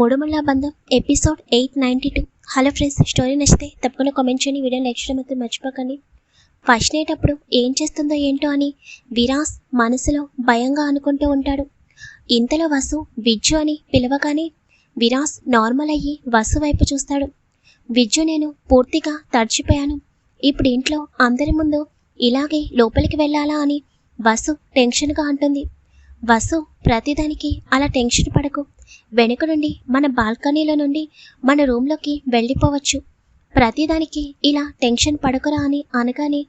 Moodumulla Bandham episode eight ninety two. Hello friends story నచ్చితే తప్పకుండా comment చేయండి. Video like చేయడం మాత్రం మర్చిపోకండి. ఫస్ట్ నైట్ అప్పుడు ఏం చేస్తుందో ఏంటో అని విరాస్ మనసులో భయంగా అనుకుంటూ ఉంటాడు. ఇంతలో వసు విజ్జు అని పిలవగానే విరాస్ నార్మల్ అయ్యి వసు వైపు చూస్తాడు. విజ్జు నేను పూర్తిగా తడిచిపోయాను. ఇప్పుడు ఇంట్లో అందరి ముందు ఇలాగే లోపలికి వెళ్ళాలా అని వసు టెన్షన్గా అంటుంది. వసు ప్రతిదానికి అలా టెన్షన్ పడకు. వెనుక నుండి మన బాల్కనీలో నుండి మన రూమ్లోకి వెళ్ళిపోవచ్చు. ప్రతిదానికి ఇలా టెన్షన్ పడకురా అని అనగానే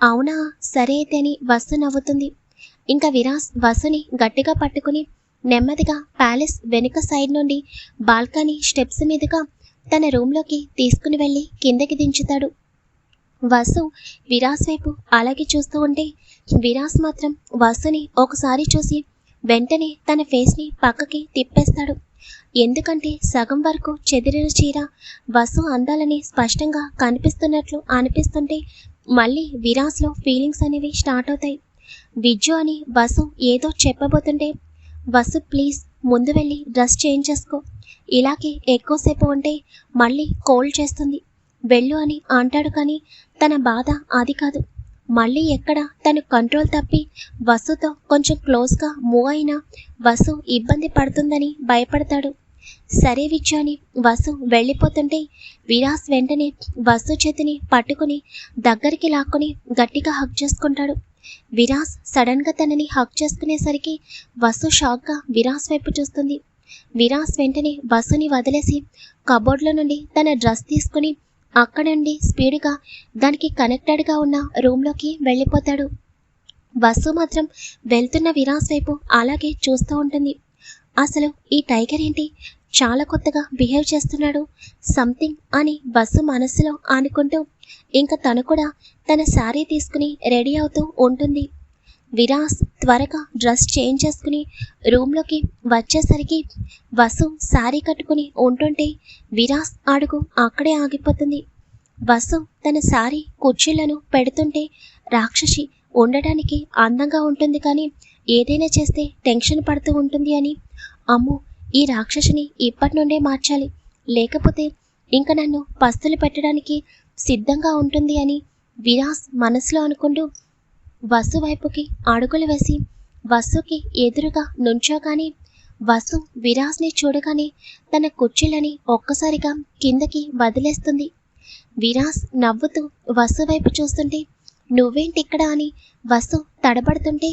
అవునా సరే అయితే అని వసు నవ్వుతుంది. ఇంకా విరాస్ వసుని గట్టిగా పట్టుకుని నెమ్మదిగా ప్యాలెస్ వెనుక సైడ్ నుండి బాల్కనీ స్టెప్స్ మీదుగా తన రూమ్లోకి తీసుకుని వెళ్ళి కిందకి దించుతాడు. వసు విరాస్ వైపు అలాగే చూస్తూ ఉంటే విరాస్ మాత్రం వసుని ఒకసారి చూసి వెంటనే తన ఫేస్ని పక్కకి తిప్పేస్తాడు. ఎందుకంటే సగం వరకు చెదిరిన చీర వసు అందాలని స్పష్టంగా కనిపిస్తున్నట్లు అనిపిస్తుంటే మళ్ళీ విరాస్లో ఫీలింగ్స్ అనేవి స్టార్ట్ అవుతాయి. విజ్జు అని వసు ఏదో చెప్పబోతుంటే వసు ప్లీజ్ ముందు వెళ్ళి డ్రెస్ చేంజ్ చేసుకో. ఇలాగే ఎక్కువసేపు ఉంటే మళ్ళీ కోల్డ్ చేస్తుంది. వెళ్ళు అని అంటాడు కానీ తన బాధ అది కాదు. మళ్ళీ ఎక్కడ? తను కంట్రోల్ తప్పి వసుతో కొంచెం క్లోజ్గా మూవ్ అయినా వసు ఇబ్బంది పడుతుందని భయపడతాడు. సరే విచ్చు అని వసు వెళ్ళిపోతుంటే విరాస్ వెంటనే వసు చేతిని పట్టుకుని దగ్గరికి లాక్కొని గట్టిగా హక్ చేసుకుంటాడు. విరాస్ సడన్గా తనని హక్ చేసుకునేసరికి వసు షాక్గా విరాస్ వైపు చూస్తుంది. విరాస్ వెంటనే వసుని వదిలేసి కబోర్డ్లో నుండి తన డ్రెస్ తీసుకుని అక్కడ నుండి స్పీడ్గా. దానికి కనెక్టెడ్గా ఉన్న రూమ్లోకి వెళ్ళిపోతాడు. బస్సు మాత్రం వెళ్తున్న విరాస్ వైపు అలాగే చూస్తూ ఉంటుంది. అసలు ఈ టైగర్ ఏంటి? చాలా కొత్తగా బిహేవ్ చేస్తున్నాడు. సంథింగ్ అని బస్సు మనసులో అనుకుంటూ ఇంకా తను కూడా తన శారీ తీసుకుని రెడీ అవుతూ ఉంటుంది. విరాస్ త్వరగా డ్రెస్ చేంజ్ చేసుకుని రూమ్లోకి వచ్చేసరికి వసు శారీ కట్టుకుని ఉంటుంటే విరాస్ అడుగు అక్కడే ఆగిపోతుంది. వసు తన శారీ కుర్చీలను పెడుతుంటే రాక్షసి ఉండటానికి అందంగా ఉంటుంది కానీ ఏదైనా చేస్తే టెన్షన్ పడుతూ ఉంటుంది అని. అమ్మో ఈ రాక్షసిని ఇప్పటి నుండే మార్చాలి. లేకపోతే ఇంక నన్ను పస్తులు పెట్టడానికి సిద్ధంగా ఉంటుంది అని విరాస్ మనసులో అనుకుంటూ వసు వైపుకి అడుగులు వేసి వసుకి ఎదురుగా నుంచోగానే వసు విరాస్ని చూడగానే తన కుర్చీలని ఒక్కసారిగా కిందకి వదిలేస్తుంది. విరాస్ నవ్వుతూ వసు వైపు చూస్తుంటే నువ్వేంటి ఇక్కడ అని వసు తడబడుతుంటే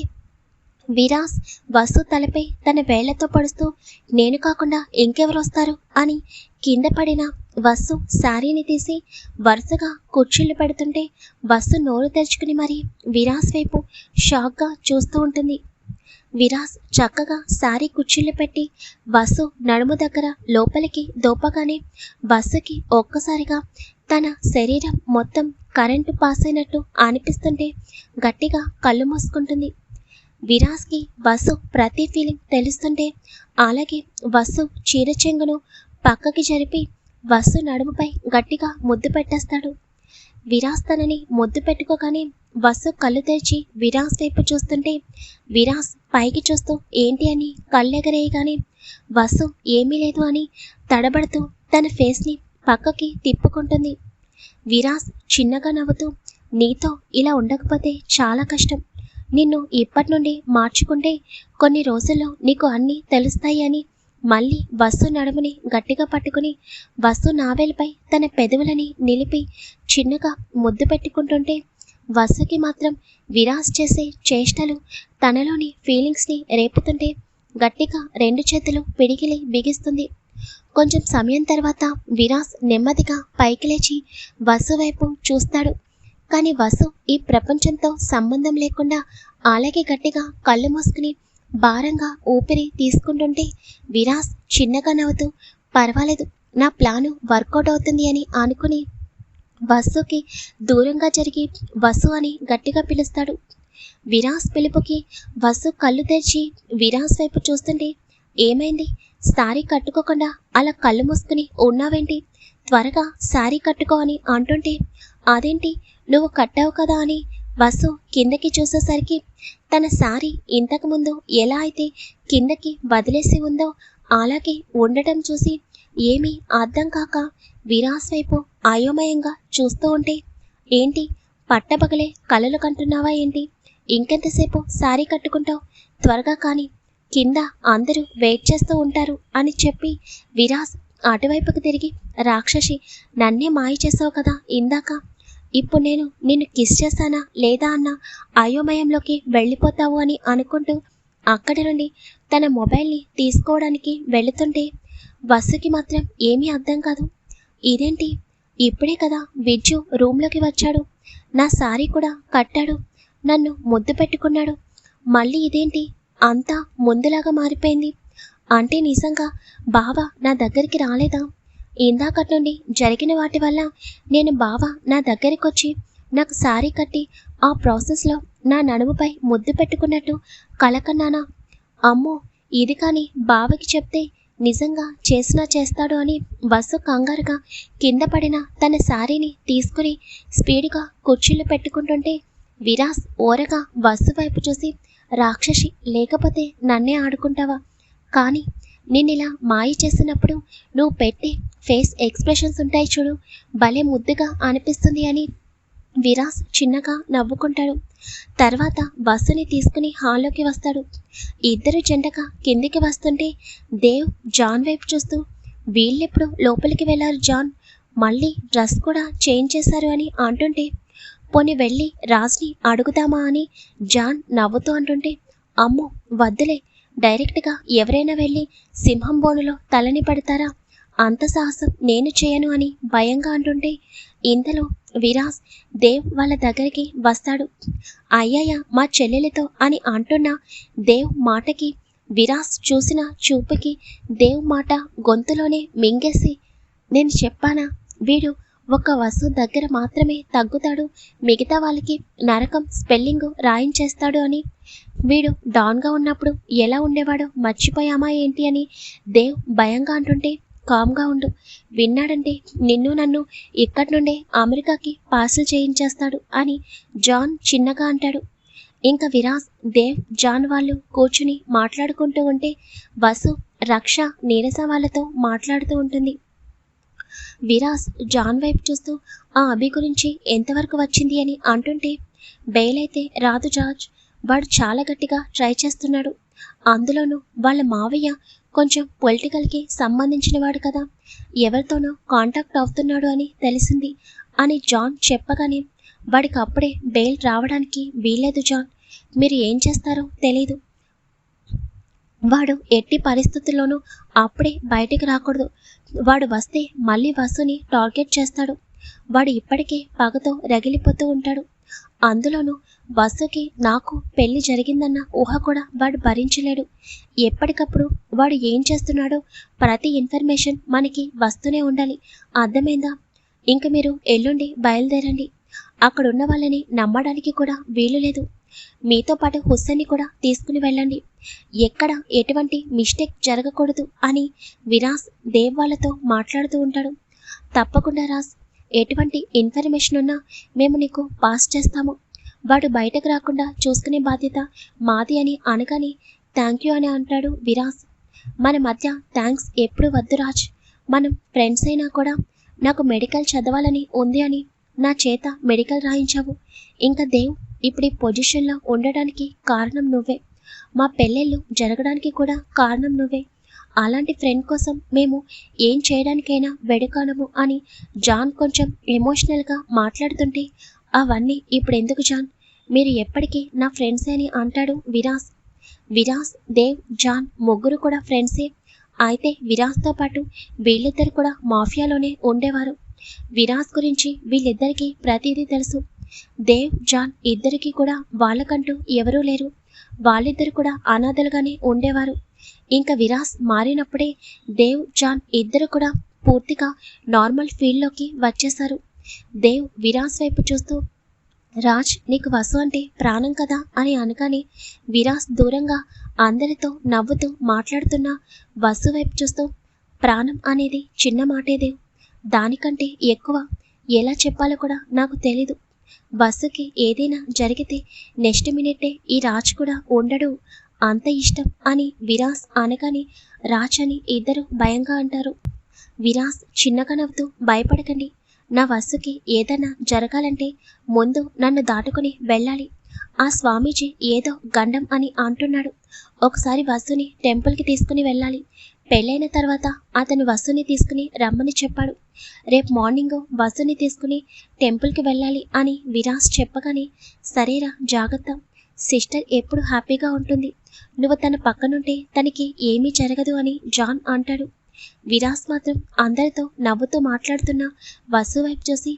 విరాస్ వసు తలపై తన వేళ్ళతో పడుస్తూ నేను కాకుండా ఇంకెవరు వస్తారు? అని కింద పడిన బస్సు శారీని తీసి వరుసగా కుర్చీలు పెడుతుంటే బస్సు నోరు తెరుచుకుని మరి విరాస్ వైపు షాక్గా చూస్తూ ఉంటుంది. విరాస్ చక్కగా శారీ కుర్చీలు పెట్టి బస్సు నడుము దగ్గర లోపలికి దోపగానే బస్సుకి ఒక్కసారిగా తన శరీరం మొత్తం కరెంటు పాస్ అయినట్టు అనిపిస్తుంటే గట్టిగా కళ్ళు మూసుకుంటుంది. విరాస్కి వసు ప్రతి ఫీలింగ్ తెలుస్తుంటే అలాగే వసు చీరచెంగును పక్కకి జరిపి వసు నడుముపై గట్టిగా ముద్దు పెట్టేస్తాడు. విరాజ్ తనని ముద్దు పెట్టుకోగానే వసు కళ్ళు తెరిచి విరాస్ వైపు చూస్తుంటే విరాస్ పైకి చూస్తూ ఏంటి అని కళ్ళెగరేయగానే వసు ఏమీ లేదు అని తడబడుతూ తన ఫేస్ని పక్కకి తిప్పుకుంటుంది. విరాస్ చిన్నగా నవ్వుతూ నీతో ఇలా ఉండకపోతే చాలా కష్టం. నిన్ను ఇప్పటి నుండి మార్చుకుంటే కొన్ని రోజుల్లో నీకు అన్నీ తెలుస్తాయి అని మళ్ళీ బస్సు నడుముని గట్టిగా పట్టుకుని బస్సు నావెలపై తన పెదవులని నిలిపి చిన్నగా ముద్దు పెట్టుకుంటుంటే వసుకి మాత్రం విరాస్ చేసే చేష్టలు తనలోని ఫీలింగ్స్ని రేపుతుంటే గట్టిగా రెండు చేతులు పిడికిలి బిగిస్తుంది. కొంచెం సమయం తర్వాత విరాస్ నెమ్మదిగా పైకి లేచి వసు వైపు చూస్తాడు. కానీ వసు ఈ ప్రపంచంతో సంబంధం లేకుండా అలాగే గట్టిగా కళ్ళు మూసుకుని భారంగా ఊపిరి తీసుకుంటుంటే విరాస్ చిన్నగా నవ్వుతూ పర్వాలేదు నా ప్లాను వర్కౌట్ అవుతుంది అని అనుకుని వసుకి దూరంగా జరిగి వసు అని గట్టిగా పిలుస్తాడు. విరాస్ పిలుపుకి వసు కళ్ళు తెరిచి విరాస్ వైపు చూస్తుంటే ఏమైంది? సారీ కట్టుకోకుండా అలా కళ్ళు మూసుకుని ఉన్నావేంటి? త్వరగా శారీ కట్టుకో అని అంటుంటే అదేంటి? నువ్వు కట్టావు కదా అని వసు కిందకి చూసేసరికి తన శారీ ఇంతకుముందు ఎలా అయితే కిందకి వదిలేసి ఉందో అలాగే ఉండటం చూసి ఏమీ అర్థం కాక విరాస్ వైపు అయోమయంగా చూస్తూ ఉంటే ఏంటి పట్టపగలే కలలు కంటున్నావా ఏంటి? ఇంకెంతసేపు సారీ కట్టుకుంటావు? త్వరగా కానీ కింద అందరూ వెయిట్ చేస్తూ ఉంటారు అని చెప్పి విరాస్ అటువైపుకు తిరిగి రాక్షసి నన్నే మాయ చేసావు కదా ఇందాక. ఇప్పుడు నేను నిన్ను కిస్ చేస్తానా లేదా అన్న అయోమయంలోకి వెళ్ళిపోతావు అని అనుకుంటూ అక్కడి నుండి తన మొబైల్ని తీసుకోవడానికి వెళుతుంటే బస్సుకి మాత్రం ఏమీ అర్థం కాదు. ఇదేంటి? ఇప్పుడే కదా విజ్జు రూమ్లోకి వచ్చాడు. నా సారీ కూడా కట్టాడు. నన్ను ముద్దు పెట్టుకున్నాడు. మళ్ళీ ఇదేంటి? అంతా ముందులాగా మారిపోయింది. అంటే నిజంగా బావ నా దగ్గరికి రాలేదా? ఇందాకటి నుండి జరిగిన వాటి వల్ల నేను బావ నా దగ్గరికి వచ్చి నాకు సారీ కట్టి ఆ ప్రాసెస్లో నా నడుముపై ముద్దు పెట్టుకున్నట్టు కలకన్నానా? అమ్మో ఇది కానీ బావకి చెప్తే నిజంగా చేసినా చేస్తాడు అని బస్సు కంగారుగా కింద పడిన తన శారీని తీసుకుని స్పీడ్గా కుర్చీలు పెట్టుకుంటుంటే విరాస్ ఓరగా బస్సు వైపు చూసి రాక్షసి లేకపోతే నన్నే ఆడుకుంటావా? కానీ నిన్నిలా మాయ చేసినప్పుడు నువ్వు పెట్టే ఫేస్ ఎక్స్ప్రెషన్స్ ఉంటాయి చూడు. భలే ముద్దుగా అనిపిస్తుంది అని విరాస్ చిన్నగా నవ్వుకుంటాడు. తర్వాత బస్సుని తీసుకుని హాల్లోకి వస్తాడు. ఇద్దరు జంటగా కిందికి వస్తుంటే దేవ్ జాన్ వైపు చూస్తూ వీళ్ళెప్పుడు లోపలికి వెళ్ళారు జాన్? మళ్ళీ డ్రెస్ కూడా చేంజ్ చేశారు అని అంటుంటే పోని వెళ్ళి రాజ్ని అడుగుదామా అని జాన్ నవ్వుతూ అంటుంటే అమ్మో వద్దులే డైరెక్ట్గా ఎవరైనా వెళ్ళి సింహం బోనులో తలని పడతారా? అంత సాహసం నేను చేయను అని భయంగా అంటుంటే ఇంతలో విరాస్ దేవ్ వాళ్ళ దగ్గరికి వస్తాడు. అయ్యయ్య మా చెల్లెలితో అని అంటున్న దేవ్ మాటకి విరాస్ చూసిన చూపుకి దేవ్ మాట గొంతులోనే మింగేసి నేను చెప్పానా? వీడు ఒక వసు దగ్గర మాత్రమే తగ్గుతాడు. మిగతా వాళ్ళకి నరకం స్పెల్లింగ్ రాయించేస్తాడు అని. వీడు డాన్గా ఉన్నప్పుడు ఎలా ఉండేవాడో మర్చిపోయామా ఏంటి అని దేవ్ భయంగా అంటుంటే కామ్గా ఉండు. విన్నాడంటే నిన్ను నన్ను ఇక్కడి నుండే అమెరికాకి పార్సల్ చేయించేస్తాడు అని జాన్ చిన్నగా అంటాడు. ఇంకా విరాస్ దేవ్ జాన్ వాళ్ళు కూర్చుని మాట్లాడుకుంటూ ఉంటే వసు రక్ష నీరస వాళ్ళతో మాట్లాడుతూ ఉంటుంది. విరాస్ జాన్ వైపు చూస్తూ ఆ అభి గురించి ఎంతవరకు వచ్చింది అని అంటుంటే బెయిల్ అయితే రాదు జార్జ్. వాడు చాలా గట్టిగా ట్రై చేస్తున్నాడు. అందులోనూ వాళ్ళ మావయ్య కొంచెం పొలిటికల్కి సంబంధించిన వాడు కదా. ఎవరితోనో కాంటాక్ట్ అవుతున్నాడు అని తెలిసింది. అని జాన్ చెప్పగానే వాడికి అప్పుడే బెయిల్ రావడానికి వీల్లేదు జాన్. మీరు ఏం చేస్తారో తెలీదు. వాడు ఎట్టి పరిస్థితుల్లోనూ అప్పుడే బయటికి రాకూడదు. వాడు వస్తే మళ్ళీ వసుని టార్గెట్ చేస్తాడు. వాడు ఇప్పటికే పగతో రగిలిపోతూ ఉంటాడు. అందులోనూ వసుకి నాకు పెళ్ళి జరిగిందన్న ఊహ కూడా వాడు భరించలేడు. ఎప్పటికప్పుడు వాడు ఏం చేస్తున్నాడో ప్రతి ఇన్ఫర్మేషన్ మనకి వస్తూనే ఉండాలి. అర్థమైందా? ఇంక మీరు ఎల్లుండి బయలుదేరండి. అక్కడున్న వాళ్ళని నమ్మడానికి కూడా వీలు లేదు. మీతో పాటు హుస్సేన్ని కూడా తీసుకుని వెళ్ళండి. ఎక్కడ ఎటువంటి మిస్టేక్ జరగకూడదు అని విరాస్ దేవ్ వాళ్ళతో మాట్లాడుతూ ఉంటాడు. తప్పకుండా రాస్ ఎటువంటి ఇన్ఫర్మేషన్ ఉన్నా మేము నీకు పాస్ చేస్తాము. వాడు బయటకు రాకుండా చూసుకునే బాధ్యత మాది అని అనగాని థ్యాంక్ యూ అని అంటాడు విరాస్. మన మధ్య థ్యాంక్స్ ఎప్పుడు వద్దు రాజ్. మనం ఫ్రెండ్స్ అయినా కూడా నాకు మెడికల్ చదవాలని ఉంది అని నా చేత మెడికల్ రాయించావు. ఇంకా దేవ్ ఇప్పుడు ఈ పొజిషన్లో ఉండడానికి కారణం నువ్వే. మా పెళ్ళిళ్ళు జరగడానికి కూడా కారణం నువ్వే. అలాంటి ఫ్రెండ్ కోసం మేము ఏం చేయడానికైనా వెడుకానము అని జాన్ కొంచెం ఎమోషనల్గా మాట్లాడుతుంటే అవన్నీ ఇప్పుడు ఎందుకు జాన్? మీరు ఎప్పటికీ నా ఫ్రెండ్సే అని అంటాడు విరాస్. విరాస్ దేవ్ జాన్ ముగ్గురు కూడా ఫ్రెండ్సే. అయితే విరాస్తో పాటు వీళ్ళిద్దరు కూడా మాఫియాలోనే ఉండేవారు. విరాస్ గురించి వీళ్ళిద్దరికీ ప్రతిదీ తెలుసు. దేవ్ జాన్ ఇద్దరికీ కూడా వాళ్ళకంటూ ఎవరూ లేరు. వాళ్ళిద్దరు కూడా అనాథలుగానే ఉండేవారు. ఇంకా విరాస్ మారినప్పుడే దేవ్ జాన్ ఇద్దరు కూడా పూర్తిగా నార్మల్ ఫీల్డ్లోకి వచ్చేశారు. దేవ్ విరాస్ వైపు చూస్తూ రాజ్ నీకు వసు అంటే ప్రాణం కదా? అని అనగానే విరాస్ దూరంగా అందరితో నవ్వుతూ మాట్లాడుతున్న వసు వైపు చూస్తూ ప్రాణం అనేది చిన్న మాటేదే దానికంటే ఎక్కువ ఎలా చెప్పాలో కూడా నాకు తెలీదు. బస్సుకి ఏదైనా జరిగితే నెక్స్ట్ మినిట్టే ఈ రాజ్ కూడా ఉండడు. అంత ఇష్టం అని విరాస్ అనగానే రాజ్ అని ఇద్దరు భయంగా అంటారు. విరాస్ చిన్నగా నవ్వుతూ భయపడకండి. నా బస్సుకి ఏదైనా జరగాలంటే ముందు నన్ను దాటుకుని వెళ్ళాలి. ఆ స్వామీజీ ఏదో గండం అని అంటున్నాడు. ఒకసారి వస్సుని టెంపుల్కి తీసుకుని వెళ్ళాలి. పెళ్ళైన తర్వాత అతను వస్సుని తీసుకుని రమ్మని చెప్పాడు. రేపు మార్నింగ్ వస్సుని తీసుకుని టెంపుల్కి వెళ్ళాలి అని విరాస్ చెప్పగానే సరేరా జాగ్రత్త. సిస్టర్ ఎప్పుడు హ్యాపీగా ఉంటుంది. నువ్వు తన పక్కనుంటే తనకి ఏమీ జరగదు అని జాన్ అంటాడు. విరాస్ మాత్రం అందరితో నవ్వుతూ మాట్లాడుతున్న వసు వైపు చూసి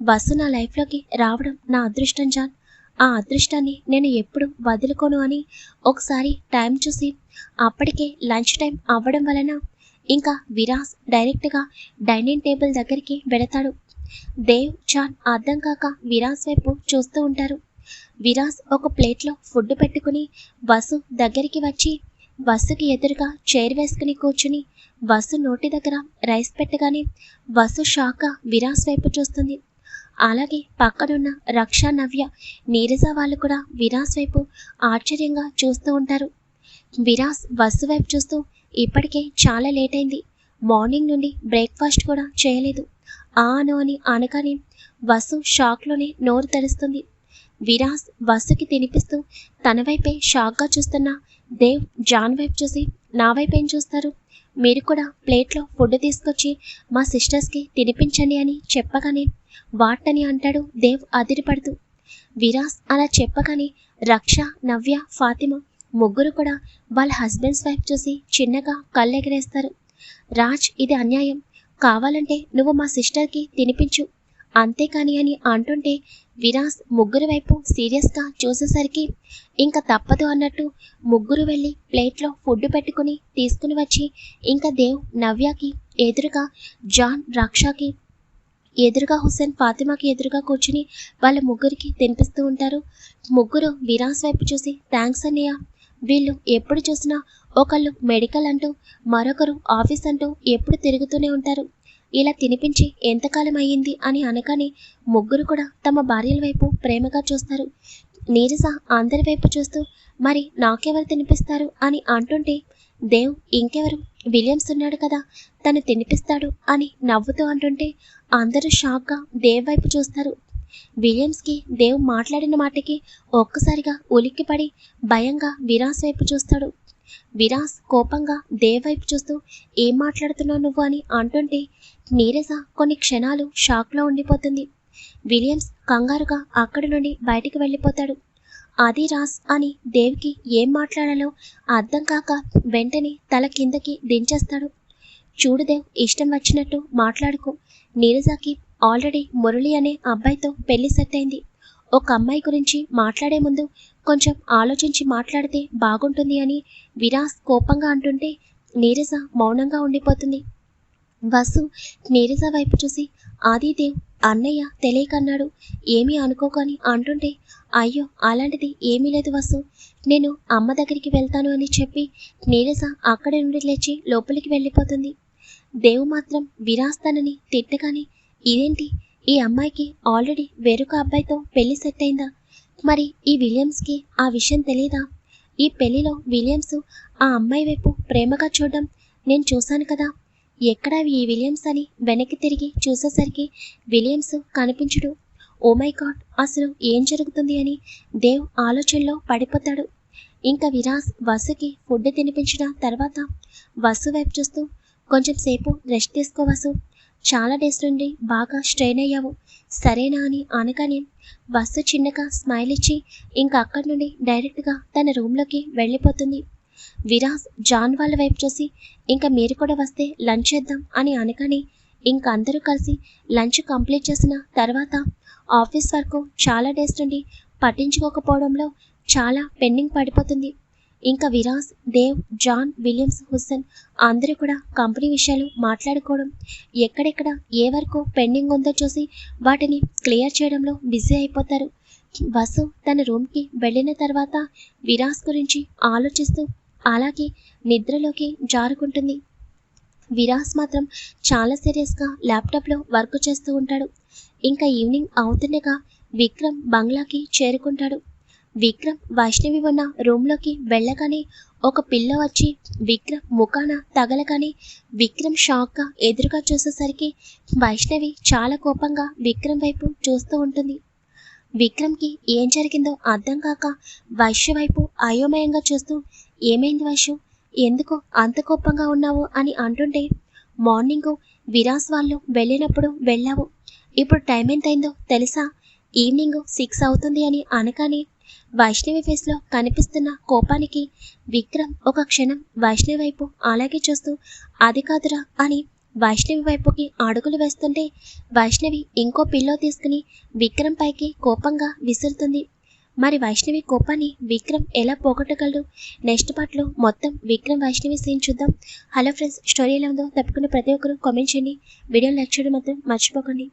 వసు నా లైఫ్లోకి రావడం నా అదృష్టం జాన్. ఆ అదృష్టాన్ని నేను ఎప్పుడు వదులుకోను అని ఒకసారి టైం చూసి అప్పటికే లంచ్ టైం అవ్వడం వలన ఇంకా విరాస్ డైరెక్ట్గా డైనింగ్ టేబుల్ దగ్గరికి వెళతాడు. దేవ్ చాన్ అర్థం కాక విరాస్ వైపు చూస్తూ ఉంటారు. విరాస్ ఒక ప్లేట్లో ఫుడ్ పెట్టుకుని వసు దగ్గరికి వచ్చి వసుకి ఎదురుగా చైర్ వేసుకుని కూర్చుని వసు నోటి దగ్గర రైస్ పెట్టగానే వసు షాక్గా విరాస్ వైపు చూస్తుంది. అలాగే పక్కనున్న రక్ష నవ్య నీరజ వాళ్ళు కూడా విరాస్ వైపు ఆశ్చర్యంగా చూస్తూ ఉంటారు. విరాస్ బస్సు వైపు చూస్తూ ఇప్పటికే చాలా లేట్ అయింది. మార్నింగ్ నుండి బ్రేక్ఫాస్ట్ కూడా చేయలేదు. ఆను అని అనగానే వసు షాక్లోనే నోరు తెరుస్తుంది. విరాస్ బస్సుకి తినిపిస్తూ తన వైపే షాక్గా చూస్తున్న దేవ్ జాన్ వైపు చూసి నా వైపు ఏం చూస్తారు? మీరు కూడా ప్లేట్లో ఫుడ్ తీసుకొచ్చి మా సిస్టర్స్కి తినిపించండి అని చెప్పగానే వాటని అంటాడు దేవ్ అదిరిపడుతూ. విరాస్ అలా చెప్పగానే రక్ష నవ్య ఫాతిమ ముగ్గురు కూడా వాళ్ళ హస్బెండ్స్ వైపు చూసి చిన్నగా కళ్ళెగరేస్తారు. రాజ్ ఇది అన్యాయం. కావాలంటే నువ్వు మా సిస్టర్కి తినిపించు. అంతేకాని అని అంటుంటే విరాస్ ముగ్గురు వైపు సీరియస్గా చూసేసరికి ఇంకా తప్పదు అన్నట్టు ముగ్గురు వెళ్ళి ప్లేట్లో ఫుడ్ పెట్టుకుని తీసుకుని వచ్చి ఇంకా దేవ్ నవ్యకి ఎదురుగా జాన్ రక్షకి ఎదురుగా హుస్సేన్ ఫాతిమాకి ఎదురుగా కూర్చుని వాళ్ళ ముగ్గురికి తినిపిస్తూ ఉంటారు. ముగ్గురు విరాస్ వైపు చూసి థ్యాంక్స్ అన్నయ్య. వీళ్ళు ఎప్పుడు చూసినా ఒకళ్ళు మెడికల్ అంటూ మరొకరు ఆఫీస్ అంటూ ఎప్పుడు తిరుగుతూనే ఉంటారు. ఇలా తినిపించి ఎంతకాలం అయ్యింది అని అనగానే ముగ్గురు కూడా తమ భార్యల వైపు ప్రేమగా చూస్తారు. నీరజ అందరి వైపు చూస్తూ మరి నాకెవరు తినిపిస్తారు? అని అంటుంటే దేవ్ ఇంకెవరు? విలియమ్స్ ఉన్నాడు కదా తను తినిపిస్తాడు అని నవ్వుతూ అంటుంటే అందరూ షాక్గా దేవ్ వైపు చూస్తారు. విలియమ్స్కి దేవ్ మాట్లాడిన మాటకి ఒక్కసారిగా ఉలిక్కిపడి భయంగా విరాస్ వైపు చూస్తాడు. విరాస్ కోపంగా దేవ్ వైపు చూస్తూ ఏం మాట్లాడుతున్నావు నువ్వు? అని అంటుంటే నీరజ కొన్ని క్షణాలు షాక్లో ఉండిపోతుంది. విలియమ్స్ కంగారుగా అక్కడి నుండి బయటికి వెళ్ళిపోతాడు. అది రాస్ అని దేవికి ఏం మాట్లాడాలో అర్థం కాక వెంటనే తల కిందకి దించేస్తాడు. చూడు దేవ్ ఇష్టం వచ్చినట్టు మాట్లాడుకో. నీరజాకి ఆల్రెడీ మురళి అనే అబ్బాయితో పెళ్ళి సెట్ అయింది. ఒక అమ్మాయి గురించి మాట్లాడే ముందు కొంచెం ఆలోచించి మాట్లాడితే బాగుంటుంది అని విరాస్ కోపంగా అంటుంటే నీరజ మౌనంగా ఉండిపోతుంది. వసు నీరజ వైపు చూసి ఆదిదేవ్ అన్నయ్య తెలియకన్నాడు. ఏమీ అనుకోకని అంటుంటే అయ్యో అలాంటిది ఏమీ లేదు వసు. నేను అమ్మ దగ్గరికి వెళ్తాను అని చెప్పి నీరజ అక్కడి నుండి లేచి లోపలికి వెళ్ళిపోతుంది. దేవు మాత్రం విరాస్తానని తిట్టగానే ఇదేంటి? ఈ అమ్మాయికి ఆల్రెడీ వేరొక అబ్బాయితో పెళ్ళి సెట్ అయిందా? మరి ఈ విలియమ్స్కి ఆ విషయం తెలియదా ఈ పెళ్ళిలో విలియమ్స్ ఆ అమ్మాయి వైపు ప్రేమగా చూడడం నేను చూశాను కదా. ఎక్కడ ఈ విలియమ్స్ అని వెనక్కి తిరిగి చూసేసరికి విలియమ్స్ కనిపించడు. ఓ మై గాడ్ అసలు ఏం జరుగుతుంది అని దేవ్ ఆలోచనలో పడిపోతాడు. ఇంకా విరాస్ వసుకి ఫుడ్ తినిపించిన తర్వాత వసు వైపు చూస్తూ కొంచెం సేపు రెస్ట్ తీసుకో వసు. చాలా డేస్ నుండి బాగా స్ట్రెయిన్ అయ్యావు. సరేనా అని అనగానే బస్సు చిన్నగా స్మైల్ ఇచ్చి ఇంకా అక్కడి నుండి డైరెక్ట్గా తన రూమ్లోకి వెళ్ళిపోతుంది. విరాస్ జాన్ వాళ్ళ వైపు చూసి ఇంకా మీరు కూడా వస్తే లంచ్ చేద్దాం అని అనగానే ఇంకా అందరూ కలిసి లంచ్ కంప్లీట్ చేసిన తర్వాత ఆఫీస్ వరకు చాలా డేస్ నుండి పట్టించుకోకపోవడంలో చాలా పెండింగ్ పడిపోతుంది. ఇంకా విరాజ్ దేవ్ జాన్ విలియమ్స్ హుస్సేన్ అందరూ కూడా కంపెనీ విషయాలు మాట్లాడుకోవడం ఎక్కడెక్కడ ఏ వరకు పెండింగ్ ఉందో చూసి వాటిని క్లియర్ చేయడంలో బిజీ అయిపోతారు. వసు తన రూమ్కి వెళ్ళిన తర్వాత విరాజ్ గురించి ఆలోచిస్తూ అలాగే నిద్రలోకి జారుకుంటుంది. విరాస్ మాత్రం చాలా సీరియస్గా ల్యాప్టాప్లో వర్క్ చేస్తూ ఉంటాడు. ఇంకా ఈవినింగ్ అవుతుండగా విక్రమ్ బంగ్లాకి చేరుకుంటాడు. విక్రమ్ వైష్ణవి ఉన్న రూమ్లోకి వెళ్ళగానే ఒక పిల్ల వచ్చి విక్రమ్ ముఖాన తగలగానే విక్రమ్ షాక్గా ఎదురుగా చూసేసరికి వైష్ణవి చాలా కోపంగా విక్రమ్ వైపు చూస్తూ ఉంటుంది. విక్రమ్కి ఏం జరిగిందో అర్థం కాక వైశ్య వైపు అయోమయంగా చూస్తూ ఏమైంది వైషు ఎందుకు అంత కోపంగా ఉన్నావు అని అంటుంటే మార్నింగ్ విరాస్ వాళ్ళు వెళ్ళినప్పుడు వెళ్ళావు. ఇప్పుడు టైం ఎంతైందో తెలుసా? ఈవినింగ్ సిక్స్ అవుతుంది అని అనగానే వైష్ణవి ఫేస్లో కనిపిస్తున్న కోపానికి విక్రమ్ ఒక క్షణం వైష్ణవి వైపు అలాగే చూస్తూ అది కాదురా అని వైష్ణవి వైపుకి అడుగులు వేస్తుంటే వైష్ణవి ఇంకో పిల్లో తీసుకుని విక్రమ్ పైకి కోపంగా విసురుతుంది. మరి వైష్ణవి కోపాన్ని విక్రమ్ ఎలా పోగొట్టగలడు? నెక్స్ట్ పార్ట్లో మొత్తం విక్రమ్ వైష్ణవి సీన్ చూద్దాం. హలో ఫ్రెండ్స్ స్టోరీ ఎలా ఉందో తప్పకుండా ప్రతి ఒక్కరు కామెంట్ చేయండి. వీడియో లైక్ చేయడం మాత్రం మర్చిపోకండి.